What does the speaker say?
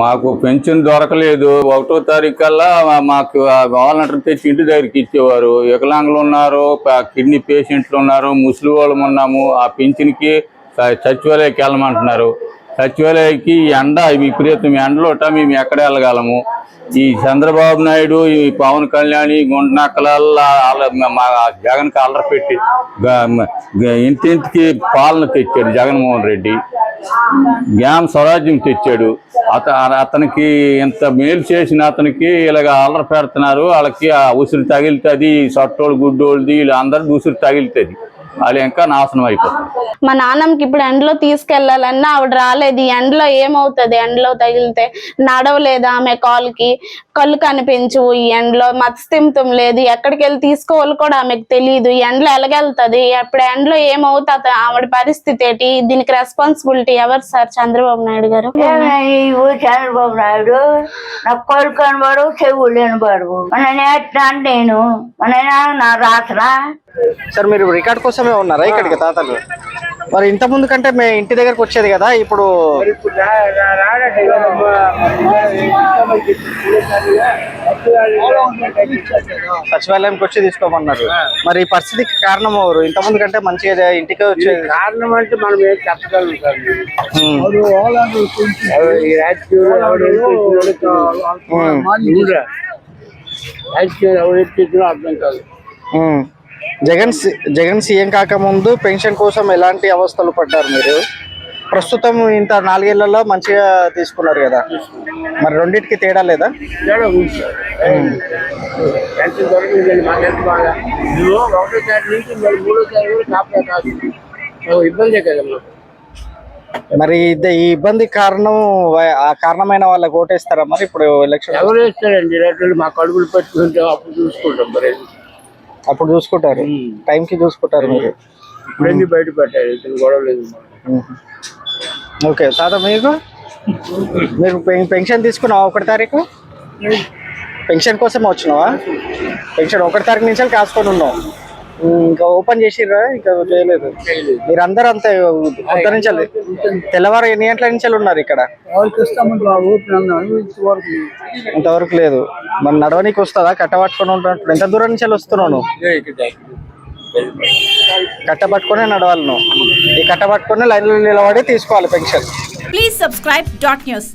మాకు పెన్షన్ దొరకలేదు. ఒకటో తారీఖు కల్లా మాకు ఆ వాలంటీర్ తెచ్చి ఇంటి దగ్గరికి ఇచ్చేవారు. వికలాంగులు ఉన్నారు కిడ్నీ పేషెంట్లు ఉన్నారు ముసలి వాళ్ళం ఉన్నాము. ఆ పెన్షన్కి సచివాలయకి వెళ్ళమంటున్నారు. సచివాలయకి ఎండ విపరీతం ఎండలోట మేము ఎక్కడ వెళ్ళగలము? ఈ చంద్రబాబు నాయుడు ఈ పవన్ కళ్యాణ్ ఈ గుంటనక్కలల్లా మా జగన్కి కలర్ పెట్టి ఇంటింటికి పాలన తెచ్చాడు జగన్మోహన్ రెడ్డి. జ్ఞాన స్వరాజ్యం తెచ్చాడు. అత అతనికి ఇంత మేలు చేసిన అతనికి ఇలాగ అల్లరి పెడుతున్నారు. వాళ్ళకి ఆ ఉసిరి తగిలితుంది సొట్టోళ్ళు గుడ్డోళ్ళది వీళ్ళందరికీ ఉసిరి తగిలితుంది వాళ్ళు ఇంకా నాశనం అయిపోతుంది. మా నాన్నమ్మకి ఇప్పుడు ఎండలో తీసుకెళ్ళాలన్నా ఆవిడ రాలేదు. ఎండలో ఏమవుతుంది? ఎండలో తగిలితే నడవలేదు ఆమె కాలుకి? కళ్ళు కనిపించు ఈ ఎండలో. మత్స్తిమితం లేదు. ఎక్కడికి వెళ్ళి తీసుకోవాలి కూడా ఆమెకు తెలియదు. ఎండలో ఎలాగెళ్తుంది? అప్పుడు ఎండలో ఏమవుతుంది? ఆవిడ పరిస్థితి ఏంటి? దీనికి రెస్పాన్సిబిలిటీ ఎవరు సార్ చంద్రబాబు నాయుడు గారు? చంద్రబాబు నాయుడు? నాకు కొడుకు కనబడు చెవులు వినబడు మన నేను. మన నా రాసరా సార్ మీరు రికార్డ్ కోసమే ఉన్నారా ఇక్కడికి తాతలు? మరి ఇంత ముందు కంటే మే ఇంటి దగ్గరకు వచ్చేది కదా ఇప్పుడు సచివాలయంకి వచ్చి తీసుకోమన్నారు. మరి ఈ పరిస్థితికి కారణం ఎవరు? ఇంత ముందు కంటే మంచిగా ఇంటికి వచ్చేది. కారణం అంటే మనం ఏం చెప్పగలుగుతాం అర్థం కాదు. జగన్ జగన్ సీఎం కాకముందు పెన్షన్ కోసం ఎలాంటి అవస్థలు పడ్డారు మీరు? ప్రస్తుతం ఇంత నాలుగేళ్ళలో మంచిగా తీసుకున్నారు కదా. మరి రెండింటికి తేడా లేదా? మరి ఇబ్బందే కదా ఈ ఇబ్బంది కారణం ఆ కారణమైన వాళ్ళకి ఓటేస్తారా మరి? ఇప్పుడు ఎలక్షన్ ఎవరు వేస్తారండి? రేట్లు మా కడుపులు పెట్టుకుంటే అప్పుడు చూసుకుంటాం మరి. అప్పుడు చూసుకుంటారు. టైంకి చూసుకుంటారు మీరు. బయట పెట్టారు గొడవ లేదు. ఓకే తాత మీకు? మీరు పెన్- పెన్షన్ తీసుకున్నావా ఒకటి తారీఖు? పెన్షన్ కోసం వచ్చినావా? పెన్షన్ ఒకటి తారీఖు నుంచి కాసుకొని ఉన్నావు. ఇంకా ఓపెన్ చేసిర్రా? ఇంకా చేయలేదు. మీరందరూ అంతే పొద్దు నుంచి తెల్లవారు ఎన్ని గంటల నుంచి ఉన్నారు ఇక్కడ? ఇంతవరకు లేదు. మరి నడవనీకి వస్తుందా? కట్టబట్టుకొని ఉంటున్నట్టు. ఎంత దూరం నుంచి వస్తున్నావు నువ్వు? కట్టబట్టుకునే నడవాలి నువ్వు. ఈ కట్టబట్టుకుని లైన్లో నిలబడి తీసుకోవాలి pension. Please subscribe dot news.